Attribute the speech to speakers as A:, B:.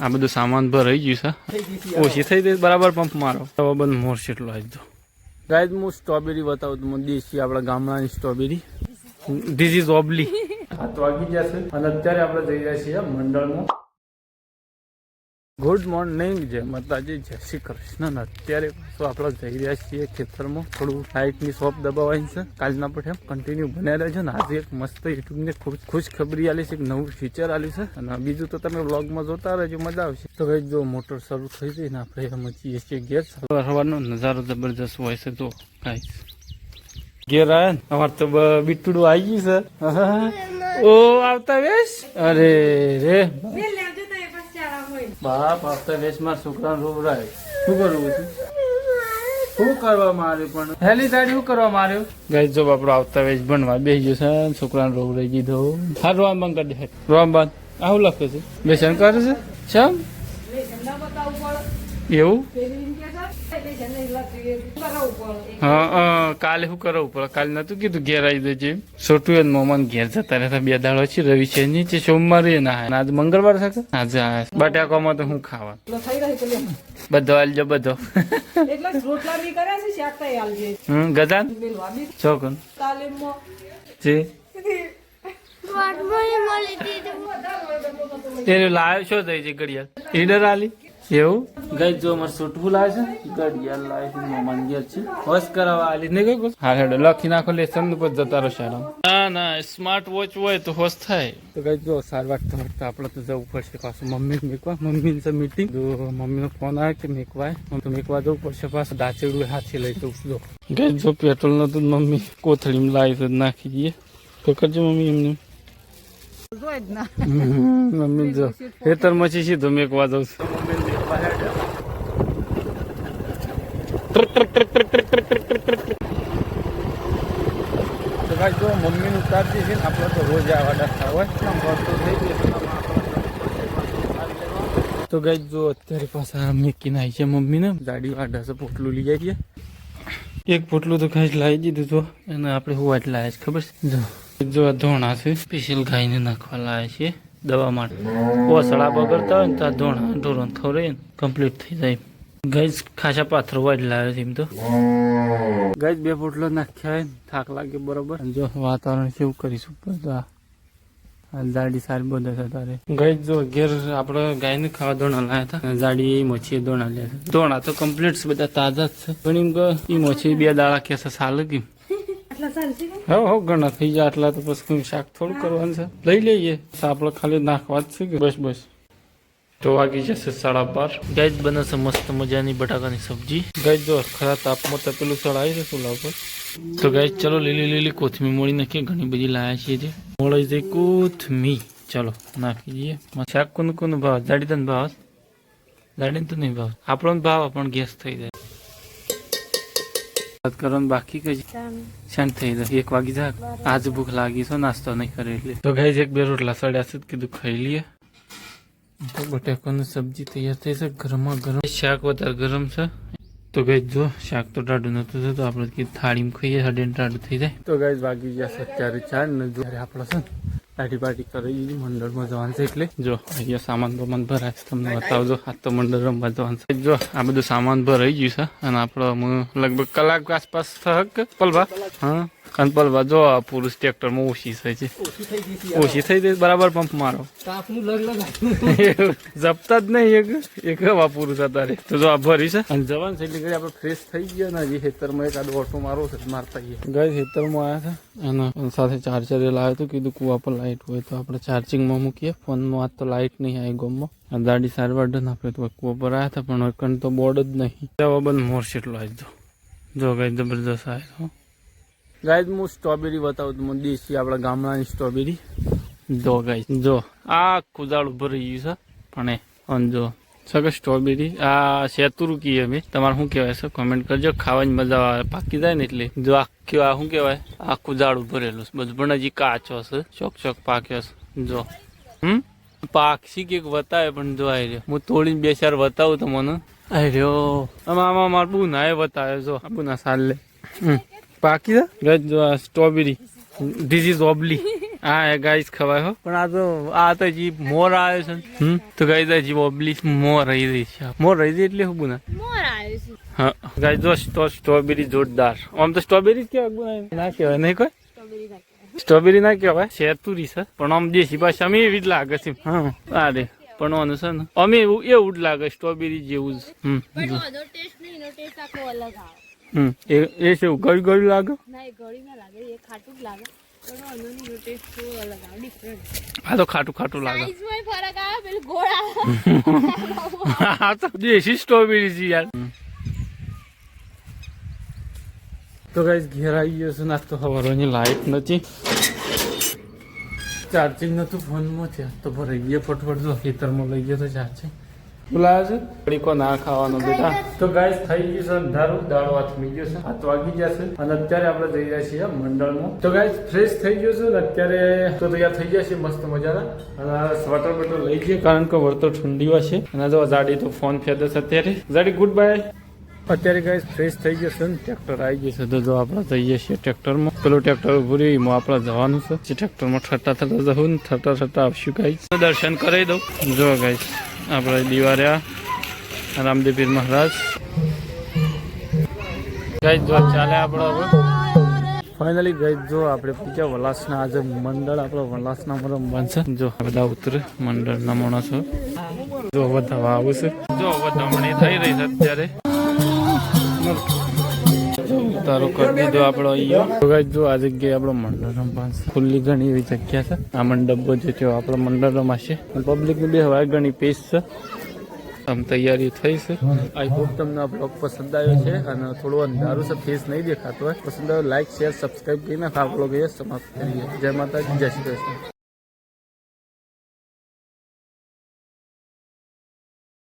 A: આ બધું સામાન ભરાઈ ગયું છે. ઓછી થઈ ગઈ બરાબર પંપ મારો. બંધ મોર છેટલો આવી દો ગાય હું સ્ટ્રોબેરી બતાવું તમને દેશી આપણા ગામડાની સ્ટ્રોબેરી ધીસ ઇઝ ઓબલી તો વાગી જશે અને અત્યારે આપણે જઈ રહ્યા છીએ મંડળમાં. ગુડ મોર્નિંગ જય માતાજી, જય શ્રી કૃષ્ણ. અત્યારે તો આપણે જઈ રહ્યા છીએ ખેતરમાં. થોડું લાઇટની શોપ દબાવવાની છે. કાલના પણ કન્ટિન્યુ બન્યા રહેજો ને. આજે એક મસ્ત યુટ્યુબને ખૂબ ખુશ ખબરી આલી છે, એક નવું ફીચર આલ્યું છે. અને બીજું તો તમે વ્લોગમાં જોતા રહેજો, મજા આવશે. તો ભાઈ જો મોટર શરૂ થઈ ગઈ ને, આપણે મચીએ છીએ સવાર સવારનો નજારો જબરજસ્ત હોય છે તો કાંઈ ઘેર આવ્યા ને અમારે તો બીટુડું આવી ગયું છે. ઓ, આવતા વેશ? અરે રે. બાપ આવતા વેશમાં છોકરાને રોવરાય શું કરવું છું શું કરવા માર્યું પણ? હેલી સાઈડ શું કરવા માર્યું? ગઈ જો બાપડો આવતા વેશ ભણવા બેસી ગયો છે છોકરાને રોવરાઈ દીધો હા રોમ બંધ કરી દે. રોમ બંધ. આવું લખે છે? બેસન કરે છે? ચમ એવું? હા હા કાલે શું કરવું પડે? કાલે નતું કીધું ઘેર આવી દેજે છોટું એને મોમાન ઘેર જતા રહેતા બે દાડો છે રવિ છે નીચે સોમવારે ના આવે. અને મંગળવાર થશે આજે. બટાકામાં તો હું ખાવા? બધો આલજો બધો.
B: એટલે જ રોટલા બી કર્યા છે શાક તઈ આલજે.
A: હમ ગજાન
B: મેલવા
A: ચોકન જી લાવ્યો છો થઈ છે ઘડિયાળ? ઈડર આલી? એવું? ગઈ જો મારે છોટવું લાવે છે ઘડિયાળ લાવે છે મોમાન ઘેર છે. હોશ કરાવવા આલી. નહીં કઈ? હા હેડો લખી નાખો લેસન પર જતા રહો શાળા ના ના સ્માર્ટ વોચ હોય તો હોશ થાય. તો કઈ જો સાર વાગતા વાગતા આપણે તો જવું પડશે પાછું. મમ્મી મેકવા મમ્મી છે મીટિંગ તો મમ્મીનો ફોન આવે કે મેકવાય? મમ્મી તો મેકવા જવું પડશે પાછું. દાચેડું હાથે લઈ જવું જો. ગઈ જો પેટ્રોલ નતું મમ્મી કોથળીમાં લાવી તો નાખી દઈએ. તો કરજો મમ્મી એમને. મમ્મી જો. ખેતર મચી સીધો મેકવા જાઉં છું. તો ભાઈ, જો મમ્મીનું ઉતારતી છે ને, આપણે તો રોજ આવા ડાક્ટર હોય. તો ગાઈ જો અત્યારે પાછા મેકીને આવી છે મમ્મીને. ગાડી વાડા છે, પોટલું લઈ આવીએ. એક પોટલું તો ખાઈ લાવી દીધું તો અને આપણે હું વાટ આવ્યા છે, ખબર છે? જો આ ધોણા છે સ્પેશિયલ ગાયને નાખવા લાવ્યા છે. દવા માટે. ઓસળા બગડતા હોય ને તો આ ધોણા ખવડાવીએ ને કમ્પ્લીટ થઈ જાય. ગઈ ખાસા પાથરો લાવ્યો છે એમ તો. ગઈ બે પોટલો નાખ્યા હોય થાક લાગે બરોબર. જો વાતાવરણ કેવું કરીશું. બધા જાડી સારી બધા છે તારે. ગઈ જો ઘેર આપણે ગાયને ખાવા દોણા લાયા હતા. જાડી મચ્છી દોણા લે દોણા તો કમ્પ્લીટ બધા તાજા જ છે. પણ એમ કે એ મચ્છી બે દાડા કે છે, સાલ
B: કે
A: હવ ઘણા થઈ જાય આટલા તો પછી શાક થોડું કરવાનું છે. લઈ લઈએ. આપણે ખાલી નાખવા જ છે બસ બસ. તો વાગી જશે સાડા બાર. ગાય બને છે મસ્ત મજાની બટાકાની સબ્જી. ગાય જો ખરા તાપમાં તપેલું ચડાવી છે ચૂલા ઉપર તો ગાય ચલો લીલી લીલી કોથમીર મોળી નાખીએ. ઘણી બધી લાયા છીએ જે. મોળી કોથમી કોથમીર. ચલો નાખી દઈએ. શાક કોનું કોનું ભાવ? દાડી તને ભાવ? દાડી તો નહીં ભાવ? આપણો ભાવ પણ ગેસ થઈ જાય. વાત કરવાનું બાકી કઈ શાંત થઈ જાય એક વાગી જાય આજ ભૂખ લાગી છે નાસ્તો નહીં કરે એટલે તો ગાય એક બે રોટલા સડ્યા છે તો કીધું ખાઈ લઈએ. તો બટાકાની સબ્જી તૈયાર થઈ છે ગરમા ગરમ. શાક વધારે ગરમ છે. તો ગઈ જો શાક તો ટાઢું નતું થતું આપણે થાળી થાળીમાં ખાઈએ હડે ટાઢું થઈ જાય. તો ગાય વાગી ગયા છે અત્યારે ચાર ને જ્યારે આપણે છે પાર્ટી પાર્ટી કરી દીધી મંડળમાં જવાનું છે એટલે. જો, અહીંયા સામાન બમાન ભરાય છે. તમને બતાવજો, આ તો મંડળ રમવા જવાનું છે. જો, આ બધું સામાન ભરાઈ ગયું છે. અને આપણે લગભગ કલાક આસપાસ થક. પલવા હા. અને પલવા જો આ પુરુષ ટ્રેક્ટરમાં ઓછી થઈ છે ઓછી થઈ ગઈ બરાબર પંપ મારો. જપતા જ નહીં એક એક હવા પુરુષ અત્યારે. તો જો આ ભરી છે. અને જવાન છે એટલે આપણે ફ્રેશ થઈ ગયા ને હજી ખેતરમાં એક આડો ઓટો મારો છે મારતા ગયા ગઈ ખેતરમાં આવ્યા હતા અને સાથે ચાર્જર લાવ્યો તો કીધું કુવા પર લાઇટ હોય તો આપણે ચાર્જિંગમાં મૂકીએ. ફોનમાં આજ તો લાઇટ નહીં આવી ગમમાં. આ દાડી સારવાર ડન આપણે તો કુવા પર આવ્યા હતા પણ કંઈ તો બોર્ડ જ નહીં. જવાબ બંધ મોર એટલો આવી દો જો ગઈ જબરદસ્ત આવ્યો ગાય હું સ્ટ્રોબેરી બતાવું તમને દેશી આપણા ગામડાની સ્ટ્રોબેરી જો ગાય જો, આ કુદાળું ભરી ગયું છે. પણ એ જો સગર સ્ટ્રોબેરી આ શેતુરું કહીએ અમે. તમારે શું કહેવાય છે? કોમેન્ટ કરજો. ખાવાની મજા આવે. પાકી જાય ને એટલે. જો આખું આ શું કહેવાય? આખું ઝાડું ભરેલું છે. બધું પણ હજી કાચો છે. ચોક ચોક પાક્યો છે. જો. હમ? પાક્ષી કંઈક બતાવે પણ જો આવી રહ્યો. હું તોડીને બે ચાર બતાવું તો મને. આવી રહ્યો. આમાં આમાં મારું બહુ નાય બતાવે જો બહુ ના સાલ લે. હમ. પાકી છે? સ્ટ્રોબેરી ધીસ ઇઝ ઓબલી હા ગાઈસ ખવાય હો. પણ આ તો આ તો જી મોર આવ્યો છે હમ? તો ગાઈસ આ જી ઓબલી મોર રહી રહી છે. મોર રહી રહી એટલે હું ના
C: મોર આવ્યો છે.
A: હા. ગાઈસ જો સ્ટો સ્ટ્રોબેરી જોરદાર. આમ તો સ્ટ્રોબેરી કે કહેવાય ગુના. ના કહેવાય નહીં કોઈ?
C: સ્ટ્રોબેરી
A: ના કહેવાય શેતુરી છે પણ આમ દેશી ભાષામાં એવી જ લાગે છે. હા. દે પણ ઓનું છે ને અમે એવું એવું જ લાગે સ્ટ્રોબેરી જેવું જ. હમ
C: પણ ટેસ્ટ નહીં ટેસ્ટ આખો અલગ આવે.
A: હમ. એ એ છે ગળી ગળી લાગે?
C: ના એ ગળી ના લાગે એ ખાટું જ લાગે. પણ ઓનો એનો ટેસ્ટ થોડો અલગ આવે ડિફરન્ટ
A: આ તો ખાટું ખાટું લાગે.
C: સાઈઝમાં ફરક આવે પેલું ગોળ
A: આ તો દેશી સ્ટ્રોબેરી છે યાર. તો ગાઈસ ઘેર આવી ગયો છે નાસ્તો સવારોની લાઈટ નથી. ચાર્જિંગ નતું ફોનમાં છે તો ભરાઈ ગયો ફટફટ જો ખેતરમાં લઈ ગયો તો ચાર્જિંગ બોલાવે છે? પડીકો ના ખાવાનો બેટા. તો ગાઈસ થઈ ગયું છે અંધારું. દાડો હાથ મી ગયો છે હાથ વાગી જશે. અને અત્યારે આપણે જઈ રહ્યા છીએ મંડળમાં. તો ગાઈસ ફ્રેશ થઈ ગયો છે અત્યારે તો તૈયાર થઈ ગયા છે મસ્ત મજાના. અને સ્વેટર બેટર લઈ જઈએ કારણ કે વર્તો ઠંડી હોય છે. અને જો જાડી તો ફોન ફેદે છે અત્યારે. જાડી ગુડ બાય અત્યારે ગાઈસ ફ્રેશ થઈ જશે છે ને. ટ્રેક્ટર આવી ગયું છે. તો જો આપણે જઈએ છીએ ટ્રેક્ટરમાં. પેલું ટ્રેક્ટર ઉભું રહ્યું એમાં આપણે જવાનું છે. જે ટ્રેક્ટરમાં ઠરતા થતા જવું ને ઠરતા ઠરતા આવશું ગાઈસ. દર્શન કરાવી દઉં. જો ગાઈસ આપણે દિવાર્યા, રામદેવ મહારાજ. ગાઈસ જો ચાલે આપણો હવે. ફાઇનલી ગઈ જો આપણે બીજા વલાસના આજે મંડળ, આપણો વલાસના રમવાનું છે જો બધા ઉતરે, મંડળના માણસો. જો બધા આવું છે જો વધામણી થઈ રહી છે અત્યારે. તારો કરી દીધો આપણો અહીંયા. જો આ જગ્યાએ આપણો મંડળ રમવાનું ખુલ્લી ઘણી એવી જગ્યા છે. આ મંડપ જે છે આપણો મંડળ રમાશે પબ્લિકની બે હવા ઘણી પેસ છે. આમ તૈયારી થઈ છે. આઈ હોપ તમને આ બ્લોગ પસંદ આવ્યો છે અને થોડું અંધારું છે ફેસ નહીં દેખાતો હોય. પસંદ આવ્યો લાઈક શેર સબસ્ક્રાઈબ કરીને આ બ્લોગ એ સમાપ્ત કરીએ. જય માતાજી જય શ્રી કૃષ્ણ.